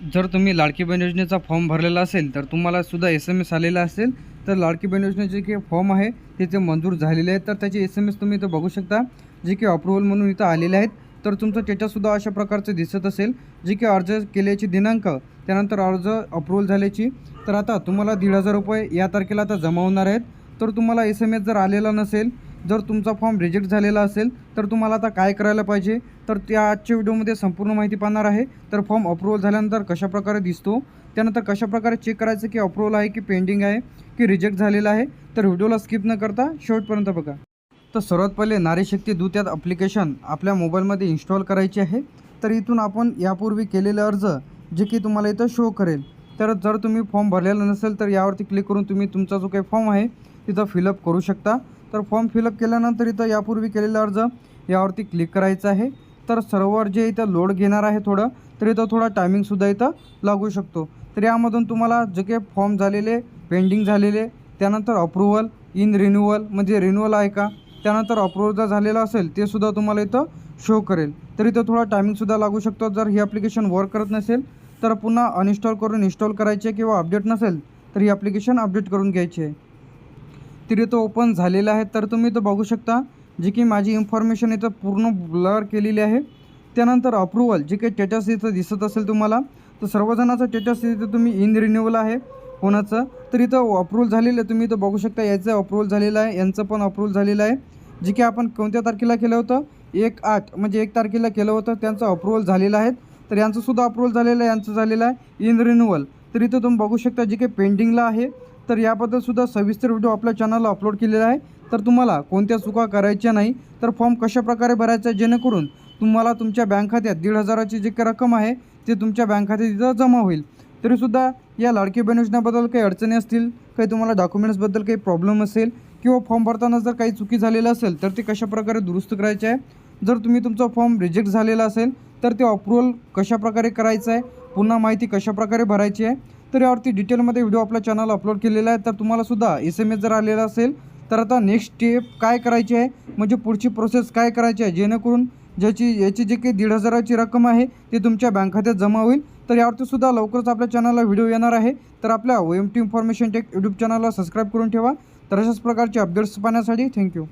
जर तुम्ही लाडकी बहीण योजनेचा फॉर्म भरलेला असेल तर तुम्हाला सुद्धा एस एम एस आलेला असेल. तर लाडकी बहीण योजनेचे जे फॉर्म आहे ते जे मंजूर झालेले आहेत. तर त्याचे एस एम एस तुम्ही इथं बघू शकता. जे की अप्रुव्हल म्हणून इथं आलेले आहेत. तर तुमचं स्टेटससुद्धा अशा प्रकारचं दिसत असेल. जे की अर्ज केल्याची दिनांक त्यानंतर अर्ज अप्रुव्हल झाल्याची. तर आता तुम्हाला दीड हजार रुपये या तारखेला आता जमा होणार आहेत. तर तुम्हाला एस एम एस जर आलेला नसेल जर तुमचा फॉर्म रिजेक्ट झालेला असेल तर तुम्हाला आता काय करायला पाहिजे? तर त्या आजच्या व्हिडिओमध्ये संपूर्ण माहिती पाहणार आहे. तर फॉर्म अप्रुव्हल झाल्यानंतर कशाप्रकारे दिसतो? त्यानंतर कशाप्रकारे चेक करायचं की अप्रुव्हल आहे की पेंडिंग आहे की रिजेक्ट झालेला आहे? तर व्हिडिओला स्किप न करता शेवटपर्यंत बघा. तर सर्वात पहिले नारीशक्ती दूत यात ॲप्लिकेशन आपल्या मोबाईलमध्ये इन्स्टॉल करायची आहे. तर इथून आपण यापूर्वी केलेले अर्ज जे की तुम्हाला इथं शो करेल. तर जर तुम्ही फॉर्म भरलेला नसेल तर यावरती क्लिक करून तुम्ही तुमचा जो काही फॉर्म आहे तिथं फिलअप करू शकता. तर फॉर्म फिलअप केल्यानंतर इथं यापूर्वी केलेला अर्ज यावरती क्लिक करायचं आहे. तर सर्व्हर जे इथं लोड घेणार आहे थोडं तर इथं थोडा टायमिंगसुद्धा इथं लागू शकतो. तर यामधून तुम्हाला जे काही फॉर्म झालेले पेंडिंग झालेले त्यानंतर अप्रुव्हल इन रिन्युअल म्हणजे रिन्युअल आहे का त्यानंतर अप्रुव्हल जर झालेलं असेल ते सुद्धा तुम्हाला इथं शो करेल. तर इथं थोडा टायमिंगसुद्धा लागू शकतो. जर ही ॲप्लिकेशन वर्क करत नसेल तर पुन्हा अनइन्स्टॉल करून इन्स्टॉल करायचे किंवा अपडेट नसेल तर ही ॲप्लिकेशन अपडेट करून घ्यायची आहे. तर इथं ओपन झालेलं आहे तर तुम्ही इथं बघू शकता जी की माझी इन्फॉर्मेशन इथं पूर्ण ब्लर केलेली आहे. त्यानंतर अप्रुव्हल जे काही स्टेटस इथं दिसत असेल तुम्हाला तर सर्वजणाचं स्टेटस इथं तुम्ही इन रिन्युअल आहे कोणाचं. तर इथं अप्रूव्हल झालेलं आहे तुम्ही इथं बघू शकता याचं अप्रूव्हल झालेलं आहे यांचं पण अप्रूव्हल झालेलं आहे. जे की आपण कोणत्या तारखेला केलं होतं? एक आठ म्हणजे एक तारखेला केलं होतं त्यांचं अप्रूवल झालेलं आहे. तर यांचंसुद्धा अप्रूव्हल झालेलं आहे यांचं झालेलं आहे इन रिन्युअल तर इथं तुम्ही बघू शकता जे काही पेंडिंगला आहे तर याबद्दल सुद्धा सविस्तर व्हिडिओ आपल्या चॅनलला अपलोड केलेला आहे. तर तुम्हाला कोणत्या चुका करायच्या नाही तर फॉर्म कशाप्रकारे भरायचा आहे जेणेकरून तुम्हाला तुमच्या बँक खात्यात दीड हजाराची जी काही रक्कम आहे ते तुमच्या बँक खात्यात तिथं जमा होईल. तरीसुद्धा या लाडकी बहीण योजनेबद्दल काही अडचणी असतील काही तुम्हाला डॉक्युमेंट्सबद्दल काही प्रॉब्लेम असेल किंवा फॉर्म भरताना जर काही चुकी झालेलं असेल तर ते कशाप्रकारे दुरुस्त करायचे आहे? जर तुम्ही तुमचा फॉर्म रिजेक्ट झालेला असेल तर ते अप्रुव्हल कशाप्रकारे करायचं आहे? पुन्हा माहिती कशाप्रकारे भरायची आहे? तर यावरती डिटेलमध्ये व्हिडिओ आपल्या चॅनल अपलोड केलेला आहे. तर तुम्हालासुद्धा एस एम एस जर आलेला असेल तर आता नेक्स्ट स्टेप काय करायची आहे? म्हणजे पुढची प्रोसेस काय करायची आहे? जेणेकरून ज्याची याची जी काही दीड हजाराची रक्कम आहे ती तुमच्या बँक खात्यात जमा होईल. तर यावरतीसुद्धा लवकरच आपल्या चॅनलला व्हिडिओ येणार आहे. तर आपल्या O M T information tech YouTube चॅनलला सबस्क्राईब करून ठेवा. तर अशाच प्रकारचे अपडेट्स पाहण्यासाठी थँक्यू